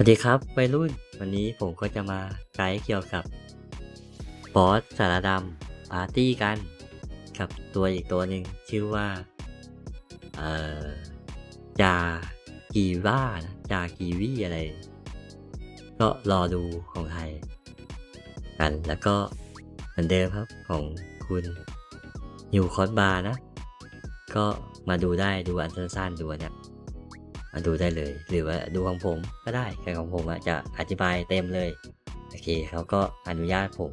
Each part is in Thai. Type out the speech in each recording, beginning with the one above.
สวัสดีครับวัยรุ่น วันนี้ผมก็จะมาไกด์เกี่ยวกับบอสสารดำปาร์ตี้กัน กับตัวอีกตัวหนึ่งชื่อว่า เอ่อจากีว่านะจากีวีอะไร ก็รอดูของไทย กันแล้วก็เหมือนเดิมครับของคุณยูคอสบาร์นะ ก็มาดูได้ดูอันสั้นๆดูนเนี่ย มาดูได้เลย หรือว่าดูของผมก็ได้แต่ของผมอะจะอธิบายเต็มเลยโอเคเขาก็อนุญาตผม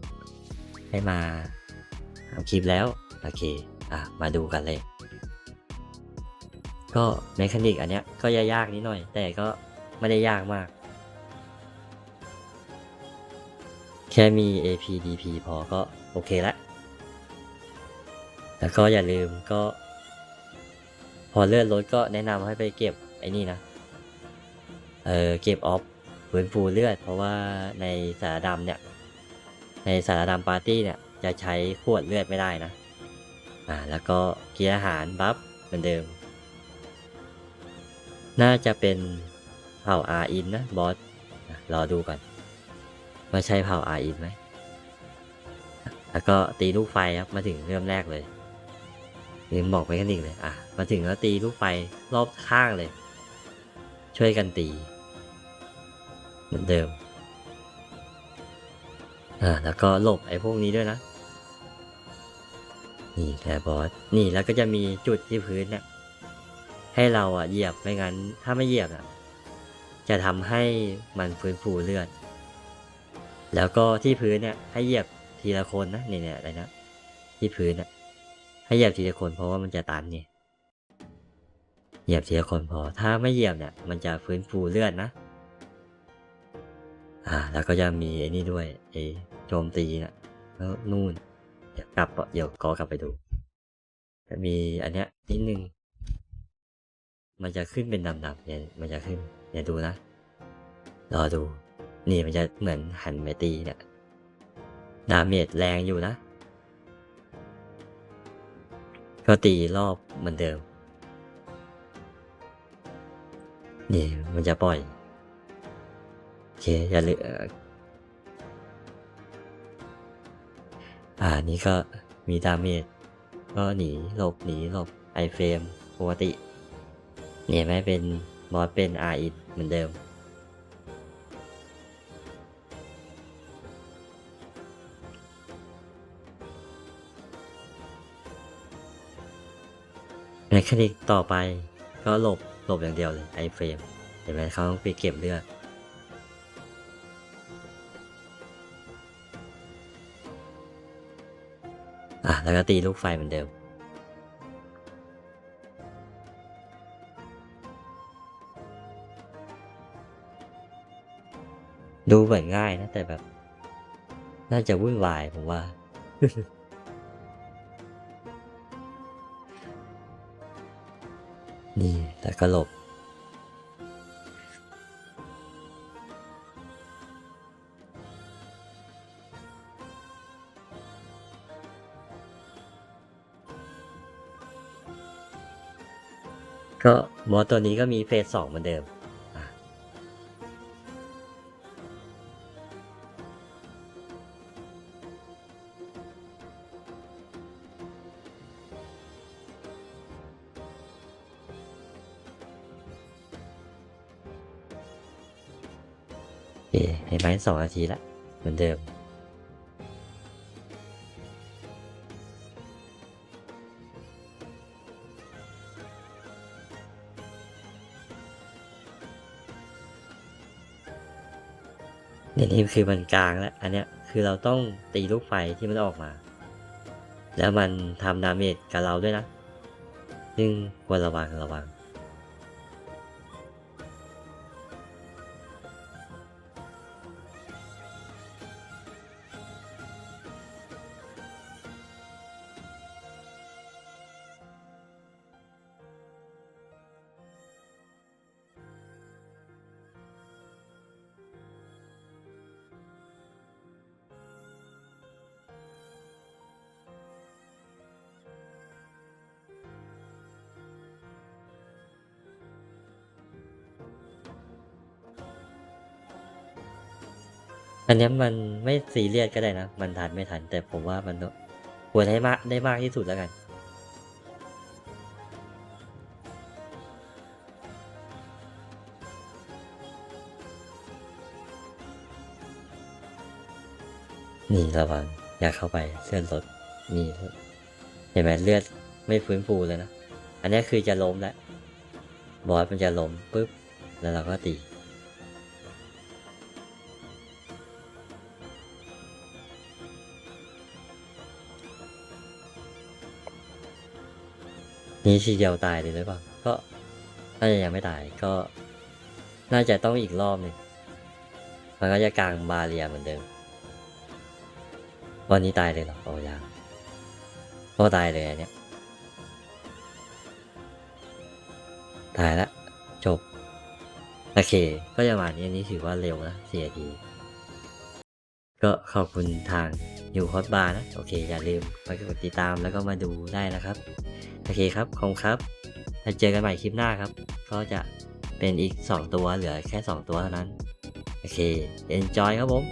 ให้มาทำคลิปแล้วโอเคอะมาดูกันเลย ก็เมคานิกอันเนี้ยก็ยากนิดหน่อย แต่ก็ไม่ได้ยากมาก แค่มี APDP พอก็โอเคละแล้วก็อย่าลืมก็ พอเลื่อนรถก็แนะนำให้ไปเก็บ อ้นี่นะเออเก็บออฟฟื้นฟูเลือด เพราะว่าในสารดำเนี่ย ในสารดำปาร์ตี้เนี่ยจะใช้ขวดเลือดไม่ได้นะ อ่า แล้วก็กินอาหารบัฟเหมือนเดิม น่าจะเป็นเผ่าอาอินนะบอสรอดูก่อนว่าใช่เผ่าอาอินไหม แล้วก็ตีลูกไฟครับ มาถึงเริ่มแรกเลยลืมบอกไปกันอีกเลย อะ มาถึงแล้วตีลูกไฟรอบข้างเลย ช่วยกันตี เหมือนเดิม อ่า แล้วก็หลบไอ้พวกนี้ด้วยนะ นี่แคบอส นี่แล้วก็จะมีจุดที่พื้นเนี่ยให้เราอะเหยียบไม่งั้น ถ้าไม่เหยียบอะ จะทำให้มันฟื้นฟูเลือด แล้วก็ที่พื้นเนี่ยให้เหยียบทีละคนนะนี่เนี่ยอะไรนะที่พื้นอะให้เหยียบทีละคนเพราะว่ามันจะตันไง เหยียบทีละคนพอ ถ้าไม่เหยียบเนี่ย มันจะฟื้นฟูเลือดนะ อ่า แล้วก็จะมีไอ้นี่ด้วยไอ้โจมตีนะแล้วนู่นเดี๋ยวกลับเดี๋ยวก็กลับไปดู จะมีอันเนี้ยนิดนึง มันจะขึ้นเป็นดำๆเนี่ยมันจะขึ้นเดี๋ยวดูนะ รอดู นี่มันจะเหมือนหันไปตีเนี่ย ดาเมจแรงอยู่นะ ก็ตีรอบเหมือนเดิม นี่มันจะปล่อย โอเค อย่าลืมอ่านี่ก็มีดาเมจก็หนีหลบหนีหลบไอเฟรมปกติเนี่ยไม่เป็นบอสเป็นอาอินเหมือนเดิมเมคานิกต่อไปก็หลบ หลบอย่างเดียวเลยไอเฟรมเห็นไหมเขาต้องไปเก็บเลือดอะแล้วก็ตีลูกไฟเหมือนเดิมดูเหมือนง่ายนะแต่แบบ น่าจะวุ่นวายผมว่า นี่ แล้วก็หลบ ก็มอสตัวนี้ก็มีเฟสสองเหมือนเดิม เห็นไหมสองนาทีละเหมือนเดิม เนี่ยนี่คือมันกลางแล้ว อันเนี้ยคือเราต้องตีลูกไฟที่มันออกมา แล้วมันทำดาเมจกับเราด้วยนะ ซึ่งควรระวังระวัง อันนี้มันไม่ซีเรียสก็ได้นะ มันทันไม่ทัน แต่ผมว่ามันควรให้มากได้มากที่สุดแล้วกัน นี่ระวังอยากเข้าไปเลื่อนรถนี่เห็นไหมเลือดไม่ฟื้นฟูเลยนะ อันนี้คือจะล้มแล้วบอสมันจะล้มปุ๊บ แล้วเราก็ตี นี่ทีเดียวตายเลยหรือเปล่าก็น่าจะยังไม่ตายก็ น่าจะต้องอีกรอบหนึ่งมันก็จะกลางบาเรียเหมือนเดิมวันนี้ตายเลยเหรอโอ้ยังก็ตายเลยอันเนี้ยตายละจบ โอเค ก็จะมาณนี้อันนี้ถือว่าเร็วนะเสียทีก็ขอบคุณทางอยู่ฮอตบาร์นะ โอเค อย่าลืมมากดติดตามแล้วก็มาดูได้นะครับ โอเคครับขอบคุณครับแล้วเจอกันใหม่คลิปหน้าครับ ก็จะเป็นอีก 2 ตัวเหลือแค่ 2 ตัวเท่านั้น โอเค enjoy ครับผม